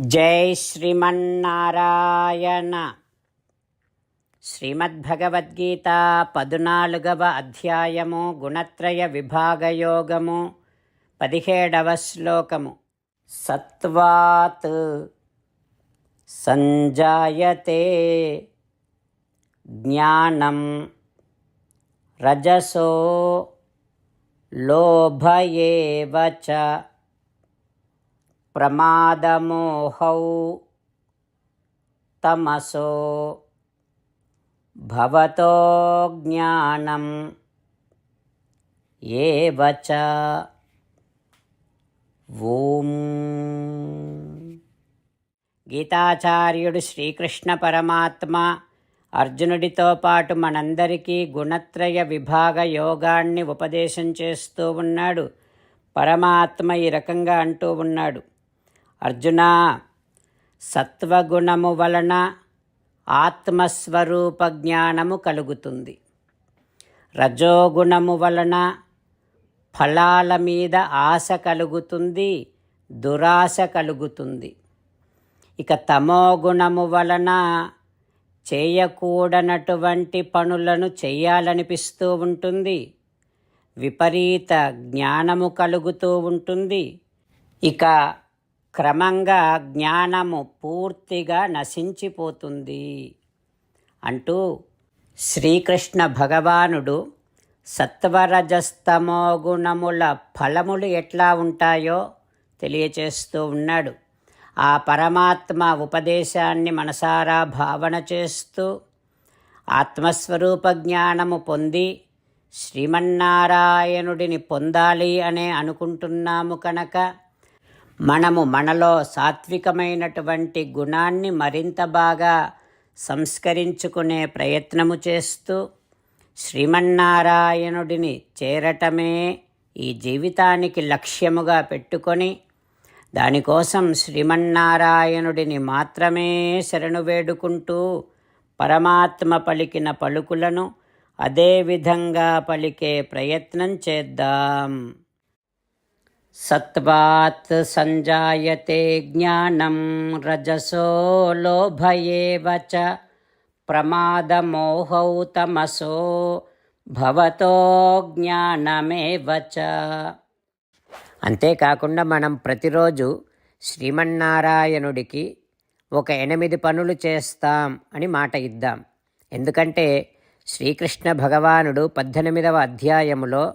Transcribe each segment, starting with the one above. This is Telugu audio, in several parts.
జై శ్రీమన్నారాయణ. శ్రీమద్భగవద్గీత పదునాలుగవ అధ్యాయము గుణత్రయ విభాగయోగము పదిహేడవ శ్లోకము. సత్వాత్ సంజాయతే జ్ఞానం రజసో లోభయేవచ ప్రమాదమోహౌ తమసో భవతో జ్ఞానం ఏవచ ఓం గీతాచార్యుడు శ్రీకృష్ణ పరమాత్మ అర్జునుడితో పాటు మనందరికీ గుణత్రయ విభాగ యోగాన్ని ఉపదేశం చేస్తూ ఉన్నాడు. పరమాత్మ ఈ రకంగా అంటూ ఉన్నాడు. అర్జున సత్వగుణము వలన ఆత్మస్వరూప జ్ఞానము కలుగుతుంది. రజోగుణము వలన ఫలాల మీద ఆశ కలుగుతుంది దురాశ కలుగుతుంది. ఇక తమోగుణము వలన చేయకూడనటువంటి పనులను చేయాలనిపిస్తూ ఉంటుంది విపరీత జ్ఞానము కలుగుతూ ఉంటుంది. ఇక క్రమంగా జ్ఞానము పూర్తిగా నశించిపోతుంది అంటూ శ్రీకృష్ణ భగవానుడు సత్వరజస్తమో గుణముల ఫలములు ఎట్లా ఉంటాయో తెలియచేస్తూ ఉన్నాడు. ఆ పరమాత్మ ఉపదేశాన్ని మనసారా భావన చేస్తూ ఆత్మస్వరూప జ్ఞానము పొంది శ్రీమన్నారాయణుడిని పొందాలి అనే అనుకుంటున్నాము కనుక మనము మనలో సాత్వికమైనటువంటి గుణాన్ని మరింత బాగా సంస్కరించుకునే ప్రయత్నము చేస్తూ శ్రీమన్నారాయణుడిని చేరటమే ఈ జీవితానికి లక్ష్యముగా పెట్టుకొని దానికోసం శ్రీమన్నారాయణుడిని మాత్రమే శరణు వేడుకుంటూ పరమాత్మ పలికిన పలుకులను అదేవిధంగా పలికే ప్రయత్నం చేద్దాం. సత్వాత్ సంజాయతే జ్ఞానం రజసో లోభయేవ ప్రమాదమోహౌ తమసో భవతో జ్ఞానమేవచ అంతేకాకుండా మనం ప్రతిరోజు శ్రీమన్నారాయణుడికి ఒక ఎనిమిది పనులు చేస్తాం అని మాట ఇద్దాం. ఎందుకంటే శ్రీకృష్ణ భగవానుడు పద్దెనిమిదవ అధ్యాయములో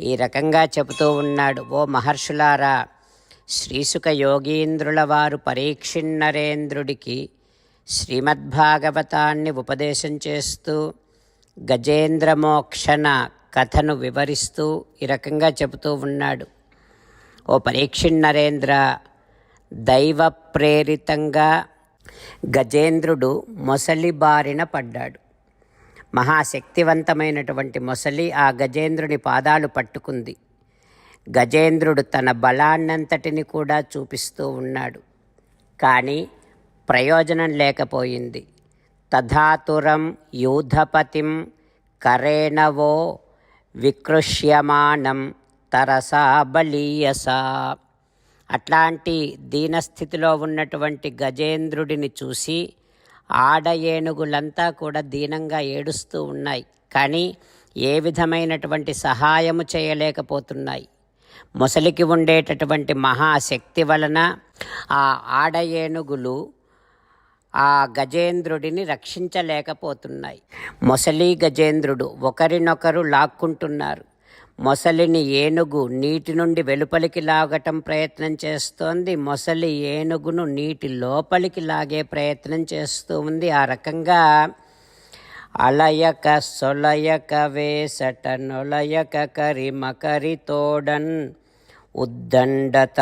ఈ రకంగా చెబుతూ ఉన్నాడు. ఓ మహర్షులారా శ్రీసుక యోగీంద్రుల వారు పరీక్షిన్నరేంద్రుడికి శ్రీమద్భాగవతాన్ని ఉపదేశం చేస్తూ గజేంద్రమోక్షణ కథను వివరిస్తూ ఈ రకంగా చెబుతూ ఉన్నాడు. ఓ పరీక్షిన్నరేంద్ర దైవ ప్రేరితంగా గజేంద్రుడు మొసలి బారిన పడ్డాడు. మహాశక్తివంతమైనటువంటి మొసలి ఆ గజేంద్రుని పాదాలు పట్టుకుంది. గజేంద్రుడు తన బలాన్నంతటిని కూడా చూపిస్తూ ఉన్నాడు. కానీ ప్రయోజనం లేకపోయింది. తథాతురం యూధపతిం కరేణవో వికృష్యమానం తరసా బలీయసా. అట్లాంటి దీనస్థితిలో ఉన్నటువంటి గజేంద్రుడిని చూసి ఆడ ఏనుగులంతా కూడా దీనంగా ఏడుస్తూ ఉన్నాయి. కానీ ఏ విధమైనటువంటి సహాయము చేయలేకపోతున్నాయి. మొసలికి ఉండేటటువంటి మహాశక్తి వలన ఆ ఆడ ఏనుగులు ఆ గజేంద్రుడిని రక్షించలేకపోతున్నాయి. మొసలి గజేంద్రుడు ఒకరినొకరు లాక్కుంటున్నారు. మొసలిని ఏనుగు నీటి నుండి వెలుపలికి లాగటం ప్రయత్నం చేస్తోంది. మొసలి ఏనుగును నీటి లోపలికి లాగే ప్రయత్నం చేస్తూ ఉంది. ఆ రకంగా అలయక సొలయక వేసట నొలయక కరిమకరి తోడన్ ఉద్దండత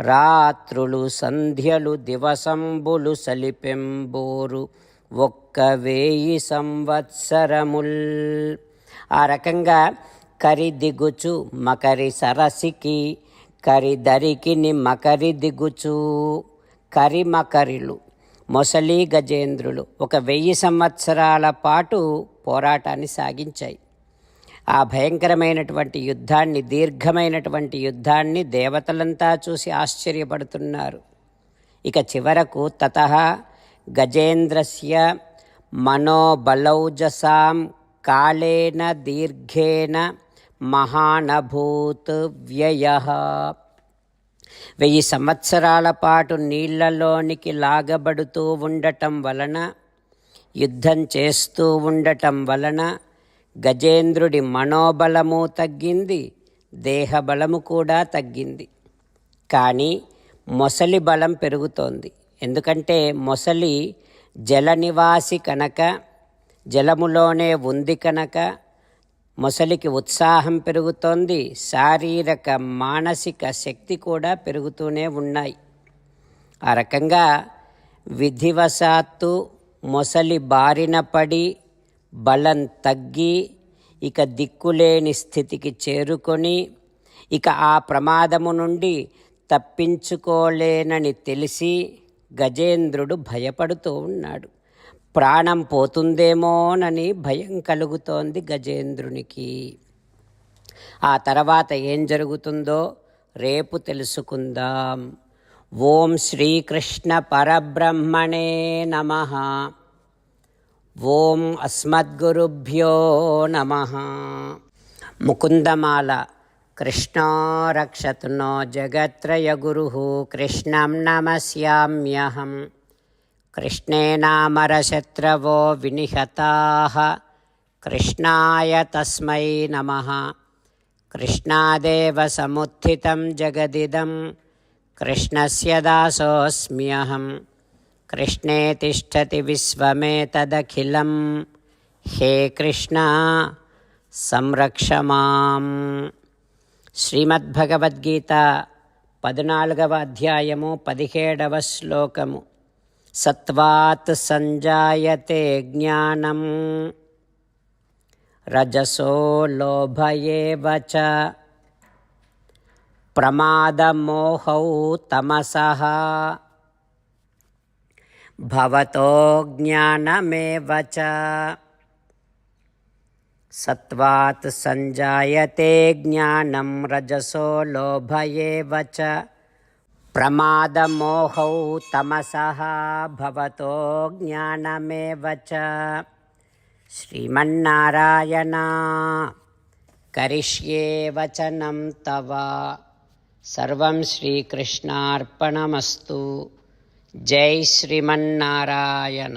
రాత్రులు సంధ్యలు దివసంబులు సలిపెంబోరు ఒక్క వేయి సంవత్సరముల్. ఆ రకంగా కరి దిగుచు మకరి సరసికి కరి దరికిని మకరి దిగుచు. కరి మకరిలు మొసలి గజేంద్రులు ఒక వెయ్యి సంవత్సరాల పాటు పోరాటాన్ని సాగించాయి. ఆ భయంకరమైనటువంటి యుద్ధాన్ని దీర్ఘమైనటువంటి యుద్ధాన్ని దేవతలంతా చూసి ఆశ్చర్యపడుతున్నారు. ఇక చివరకు తత గజేంద్రస్య మనోబలౌజసాం కాళేన దీర్ఘేన మహానభూత్ వ్యయ వెయ్యి సంవత్సరాల పాటు నీళ్ళలోనికి లాగబడుతూ ఉండటం వలన యుద్ధం చేస్తూ ఉండటం వలన గజేంద్రుడి మనోబలము తగ్గింది దేహబలము కూడా తగ్గింది. కానీ మొసలి బలం పెరుగుతోంది. ఎందుకంటే మొసలి జల నివాసి కనుక జలములోనే ఉంది కనుక మొసలికి ఉత్సాహం పెరుగుతోంది. శారీరక మానసిక శక్తి కూడా పెరుగుతూనే ఉన్నాయి. ఆ రకంగా విధివశాత్తు మొసలి బారిన పడి బలం తగ్గి ఇక దిక్కులేని స్థితికి చేరుకొని ఇక ఆ ప్రమాదము నుండి తప్పించుకోలేనని తెలిసి గజేంద్రుడు భయపడుతూ ఉన్నాడు. ప్రాణం పోతుందేమోనని భయం కలుగుతోంది గజేంద్రునికి. ఆ తర్వాత ఏం జరుగుతుందో రేపు తెలుసుకుందాం. ఓం శ్రీకృష్ణ పరబ్రహ్మణే నమ. ఓం అస్మద్గురుభ్యో నమ. ముకుందమాల కృష్ణో రక్షతు నో జగత్రయగురు కృష్ణం నమస్యామ్యహం. कृष्णेनामरशत्रवो विनिहताः कृष्णाय तस्मै नमः कृष्णादेव समुत्थितं जगदिदं कृष्णस्य दासोऽस्म्यहं कृष्णे तिष्ठति विश्वमेतदखिलं हे कृष्ण సంరక్ష మాం శ్రీమద్భగవద్గీత పద్నాలుగవ అధ్యాయము పదిహేడవ శ్లోకము సత్వాత్ సంజాయతే జ్ఞానం. రజసో లోభయేవ చ. ప్రమాదమోహౌ తమస. భవతో జ్ఞానమేవ చ. సత్వాత్ సంజాయతే జ్ఞానం రజసో లోభ చ. ప్రమాదమోహౌ తమసః భవతో జ్ఞానమేవ చ శ్రీమన్నారాయణ కరిష్యే వచనం తవ సర్వం శ్రీకృష్ణార్పణమస్తు జై శ్రీమన్నారాయణ